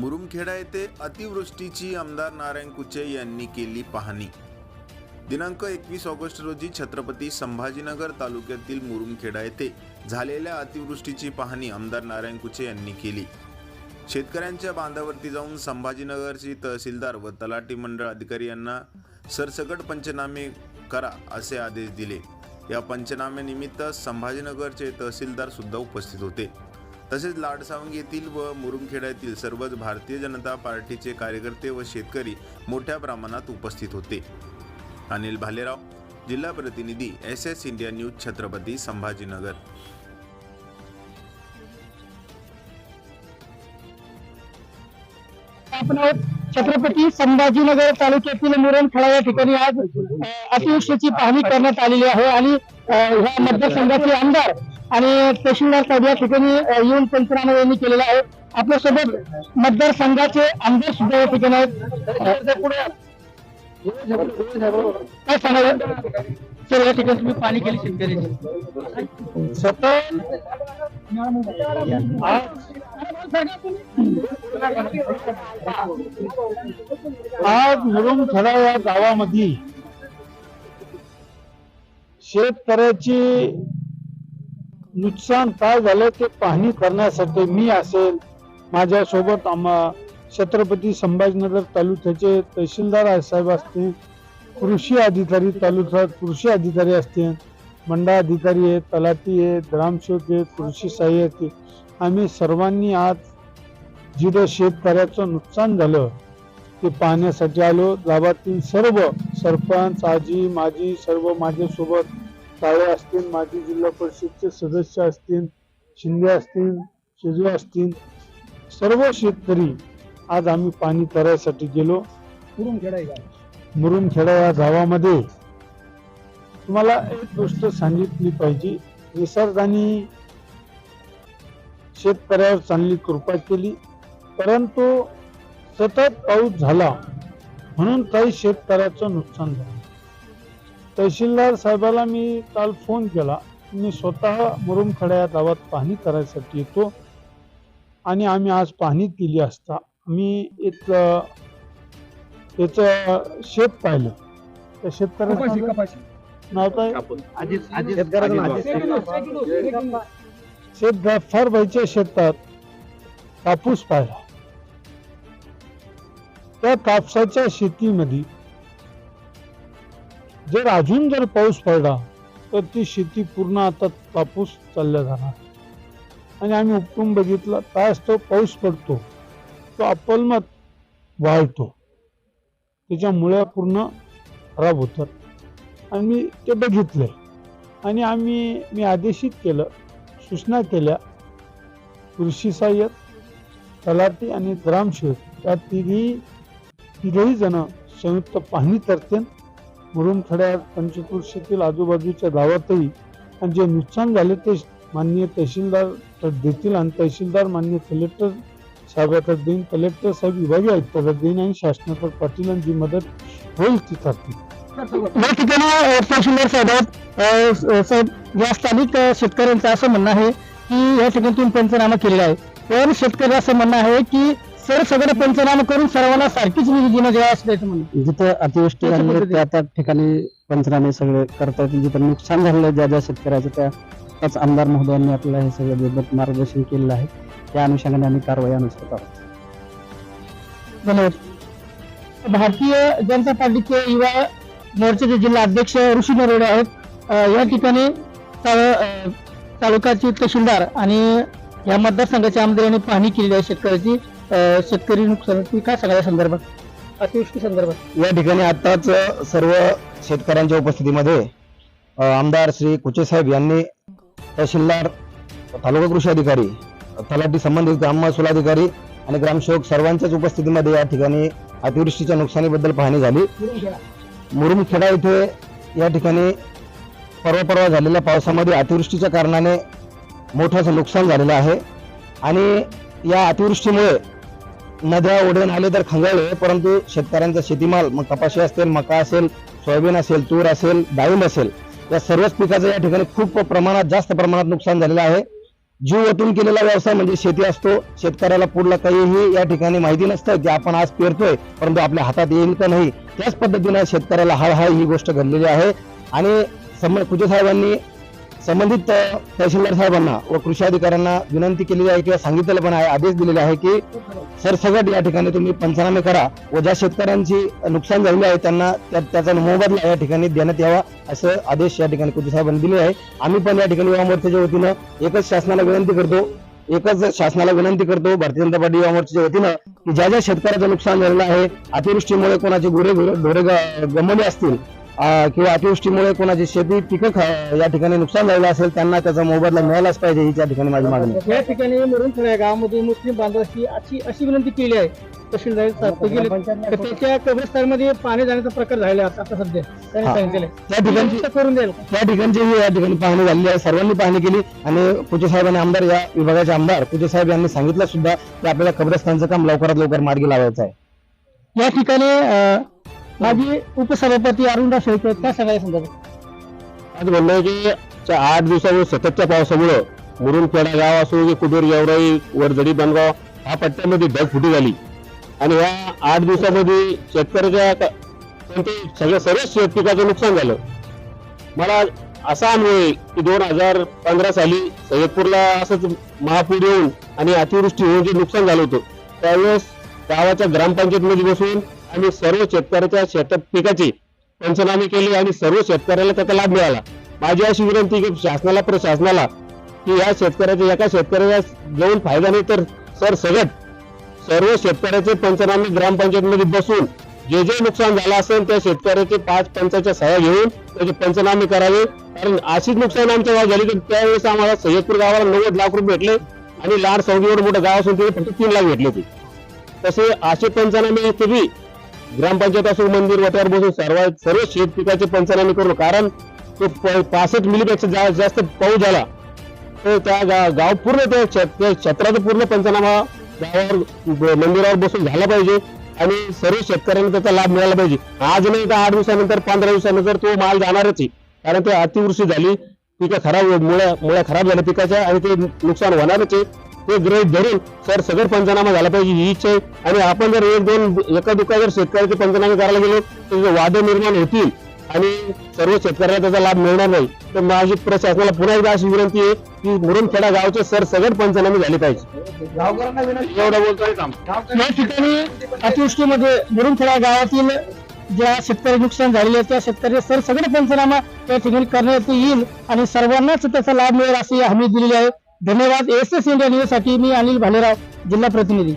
मुरुमखेडा येथे अतिवृष्टीची आमदार नारायण कुचे यांनी केली पाहणी. दिनांक एकवीस ऑगस्ट रोजी छत्रपती संभाजीनगर तालुक्यातील मुरुमखेडा येथे झालेल्या अतिवृष्टीची पाहणी आमदार नारायण कुचे यांनी केली. शेतकऱ्यांच्या बांधावरती जाऊन संभाजीनगरची तहसीलदार व तलाठी मंडळ अधिकारी यांना सरसकट पंचनामे करा असे आदेश दिले. या पंचनाम्यानिमित्त संभाजीनगरचे तहसीलदार सुद्धा उपस्थित होते. तसेच लाडसावंग येथील व मुरुमखेडा येथील सर्वच भारतीय जनता पार्टीचे कार्यकर्ते व शेतकरी मोठ्या प्रमाणात उपस्थित होते. अनिल भालेराव जिल्हा प्रतिनिधी S S India news Chhatrapati Sambhajinagar. Chhatrapati Sambhajinagar तालुक्यातील मुरणखळा या ठिकाणी आज अतिवृष्टीची पाहणी करण्यात आलेली आहे आणि ह्या मतदारसंघाचे आमदार आणि तहसीलदार साहेब या ठिकाणी येऊन पंचनामा यांनी केलेला आहे. आपल्यासोबत मतदारसंघाचे आमदार सुद्धा या ठिकाणी आहेत. काय सांगाल? सर या ठिकाणी तुम्ही पाणी केली शेतकऱ्याची सतत आज मुरुमखेडा या गावामध्ये शेतकऱ्याची नुकसान काय झालं ते पाहणी करण्यासाठी मी असेल माझ्यासोबत आम्हा छत्रपती संभाजीनगर तालुक्याचे तहसीलदार साहेब असतील कृषी अधिकारी तालुक्यात कृषी अधिकारी असतील मंडळ अधिकारी आहेत तलाठी आहेत ग्रामसेवक आहेत कृषी सहाय्यक आहेत. आम्ही सर्वांनी आज जिथं शेतकऱ्याचं नुकसान झालं ते पाहण्यासाठी आलो. गावातील सर्व सरपंच आजी माजी सर्व माझ्यासोबत काळे असतील माजी जिल्हा परिषदचे सदस्य असतील शिंदे असतील शेजू असतील सर्व शेतकरी आज आम्ही पाणी करायसाठी गेलो. मुरुमखेडा या गावामध्ये तुम्हाला एक गोष्ट सांगितली पाहिजे. निसर्गाने शेतकऱ्यावर चांगली कृपा केली परंतु सतत पाऊस झाला म्हणून काही शेतकऱ्याचं नुकसान झालं. तहसीलदार साहेबाला मी काल फोन केला. मी स्वतः मुरुमखड्या या गावात पाहणी करायसाठी येतो. आणि आम्ही आज पाहणी केली असता मी एक अ, याचं शेत पाहिलं. त्या शेतकऱ्याचं नाव काय? शेत शेतात कापूस पाहिला. त्या कापसाच्या शेतीमध्ये जर अजून जर पाऊस पडला तर ती शेती पूर्ण आता कापूस चालल्या जाणार. आणि आम्ही उपटून बघितला काय असतो पाऊस पडतो तो अपलमत वाळतो त्याच्या मुळ्या पूर्ण खराब होतात. आणि मी ते बघितले. आणि आम्ही मी आदेशित केलं सूचना केल्या कृषी सहाय्यक तलाठी आणि ग्रामसेवक या तिघी तिघही जण संयुक्त पाहणी करतील. मुरुमखड्या पंचकृषीतील आजूबाजूच्या गावातही आणि जे नुकसान झाले ते माननीय तहसीलदार देतील आणि तहसीलदार माननीय कलेक्टर साहेबाकडे देईन. कलेक्टर साहेब विभागीय आयुक्ताकडे देईन आणि शासनाकडे पाटील आणि जी मदत होईल ती करतील. या ठिकाणी तहसीलदार साहेब साहेब या स्थानिक शेतकऱ्यांचं असं म्हणणं आहे की या ठिकाणी तुम्ही पंचनामा केलेला आहे. पण शेतकरी असं म्हणणं आहे की सर सगळं पंचनामा करून सर्वांना सारखीच निधी देणं जे आहे असं त्याचं म्हणणं जिथं अतिवृष्टी त्याच्या झाली पद्धतीने. त्या त्या ठिकाणी पंचनामे सगळे करता येतील जिथं नुकसान झालेलं ज्या ज्या शेतकऱ्याचं त्या त्याच आमदार महोदयांनी आपल्याला हे सगळं मार्गदर्शन केलेलं आहे त्या अनुषंगाने आम्ही कारवाई अनुसरत आहोत धन्यवाद. भारतीय जनता पार्टीचे युवा मोर्चाचे जिल्हा अध्यक्ष ऋषी नरोडे आहेत अ, या ठिकाणी ता- अ, तालुक्याचे तहसीलदार आणि या मतदारसंघाच्या आमदारांनी पाहणी केलेली आहे शेतकऱ्याची. शेतकरी नुकसान काय सांगा या संदर्भात? अतिवृष्टी संदर्भात. या ठिकाणी आताच सर्व शेतकऱ्यांच्या उपस्थितीमध्ये अ, आमदार श्री कुचे साहेब यांनी तहसीलदार तालुका कृषी अधिकारी तलाठी संबंधित ग्राम अधिकारी आणि ग्रामसेवक सर्वांच्याच उपस्थितीमध्ये या ठिकाणी अतिवृष्टीच्या नुकसानीबद्दल पाहणी झाली. मुरुमखेडा इथे या ठिकाणी परवा परवा झालेल्या पावसामध्ये अतिवृष्टीच्या कारणाने मोठं असं नुकसान झालेलं आहे. आणि या अतिवृष्टीमुळे नद्या ओढे नाले तर खंगाळले परंतु शेतकऱ्यांचा शेतीमाल मग कपाशी असेल मका असेल सोयाबीन असेल तूर असेल डाळिंब असेल या सर्वच पिकाचं या ठिकाणी खूप प्रमाणात जास्त प्रमाणात नुकसान झालेलं आहे. जीव ओतून केलेला व्यवसाय म्हणजे शेती असतो. शेतकऱ्याला पुढला काहीही या ठिकाणी माहिती नसतं की आपण आज पेरतोय परंतु आपल्या हातात येईल का नाही त्याच पद्धतीनं शेतकऱ्याला हा हा ही गोष्ट घडलेली आहे. आणि सम कुचे साहेबांनी संबंधित तहसीलदार साहेबांना व कृषी अधिकाऱ्यांना विनंती केलेली आहे किंवा सांगितलेलं पण आहे आदेश दिलेले आहे की सरसगट या ठिकाणी तुम्ही पंचनामे करा व ज्या शेतकऱ्यांची नुकसान झालेली आहे त्यांना त्याचा मोबदला या ठिकाणी देण्यात यावा असं आदेश या ठिकाणी कृषी साहेबांनी दिले आहे आम्ही पण या ठिकाणी युवा मोर्चाच्या वतीनं एकच शासनाला विनंती करतो एकच शासनाला विनंती करतो भारतीय जनता पार्टी युवा मोर्चाच्या वतीनं की ज्या ज्या शेतकऱ्याचं नुकसान झालेलं आहे अतिवृष्टीमुळे कोणाचे गुरे ढोरे गमले असतील किंवा अतिवृष्टीमुळे कोणाची शेती पिकं या ठिकाणी नुकसान झालेलं असेल त्यांना त्याचा मोबदला मिळालाच पाहिजे ही त्या ठिकाणी माझी मागणी. या ठिकाणी मुरुमखेडा या गावामध्ये मुस्लिम बांधवांची अशी अशी विनंती केली आहे त्याच्या कब्रस्तानमध्ये पाणी जाण्याचा प्रकार झालेला आता सध्या हा. त्या. करून? त्या ठिकाणची ही या ठिकाणी पाहणी झालेली आहे सर्वांनी पाहणी केली आणि कुचे साहेब आणि आमदार या विभागाचे आमदार कुचे साहेब यांनी सांगितलं सुद्धा की आपल्याला कब्रस्तानचं काम लवकरात लवकर मार्गी लावायचं आहे या ठिकाणी माझी उपसभापती अरुणराव शेळके त्या सगळ्या संदर्भात आज म्हणणं आहे की च्या आठ दिवसामुळे सततच्या पावसामुळं मुरुमखेडा गाव असो की कुबेर गेवराई वरजडी बनगाव ह्या पट्ट्यामध्ये ढगफुटी झाली. आणि या आठ दिवसामध्ये शेतकऱ्याच्या क- कोणते सर्व शेत पिकाचं नुकसान झालं. मला असा अनुभव आहे की दोन हजार पंधरा साली सय्यदपूरला असंच महापूर येऊन आणि अतिवृष्टी होऊन जे नुकसान झालं होतं त्यावेळेस गावाच्या ग्रामपंचायतमध्ये बसून आणि सर्व शेतकऱ्याच्या शेतात पिकाची पंचनामे केले आणि सर्व शेतकऱ्याला त्याचा लाभ मिळाला. माझी अशी विनंती की शासनाला प्रशासनाला की या शेतकऱ्याच्या एका शेतकऱ्याला जाऊन फायदा नाही तर सर सगट सर्व शेतकऱ्याचे पंचनामे ग्रामपंचायतमध्ये बसून जे जे नुकसान झालं असेल त्या शेतकऱ्याचे पाच पंचाच्या सह्या घेऊन त्याचे पंचनामे करावे. कारण अशीच नुकसान आमच्या गावात झाली तर त्यावेळेस आम्हाला सय्यदपूर गावाला नव्वद लाख रुपये भेटले आणि लाड सौदी मोठं गाव असून तिथे फक्त तीन लाख भेटले होते. तसे असे पंचनामे तरी ग्रामपंचायत असो मंदिर वट्यावर बसून सर्व सर्व शेत पिकाचे पंचनामे करू. कारण तो पासष्ट मिलीपेक्षा जा- जास्त पाऊस झाला तर त्या गा- गाव पूर्ण त्या क्षेत्राचा पूर्ण पंचनामा गावावर मंदिरावर बसून झाला पाहिजे आणि सर्व शेतकऱ्यांना त्याचा लाभ मिळाला पाहिजे. आज नाही तर आठ दिवसानंतर पंधरा दिवसानंतर तो माल जाणारच आहे. कारण ते अतिवृष्टी झाली पिकं खराब मुळ्या मुळ्या खराब झाल्या पिकाच्या आणि ते नुकसान होणारच आहे. ते गृहित धरून सर सगळं पंचनामा झाला पाहिजे ही इच्छा आहे. आणि आपण जर एक दोन एका दुका जर शेतकऱ्याचे पंचनामे करायला गेलो तर वाद निर्माण होतील आणि सर्व शेतकऱ्याला त्याचा लाभ मिळणार नाही तर माझी प्रशासनाला पुन्हा एकदा अशी विनंती आहे की मुरुमखेडा गावचे सर सगळं पंचनामे झाले पाहिजे. एवढं बोलतोय या ठिकाणी अतिवृष्टीमध्ये मुरुमखेडा गावातील ज्या शेतकरी नुकसान झालेले आहेत त्या शेतकरी सर सगळे पंचनामा त्या ठिकाणी करण्यात येईल आणि सर्वांनाच त्याचा लाभ मिळेल अशी हमी दिलेली आहे. धन्यवाद. एस एस इंडिया न्यूजसाठी मी अनिल भालेराव जिल्हा प्रतिनिधी.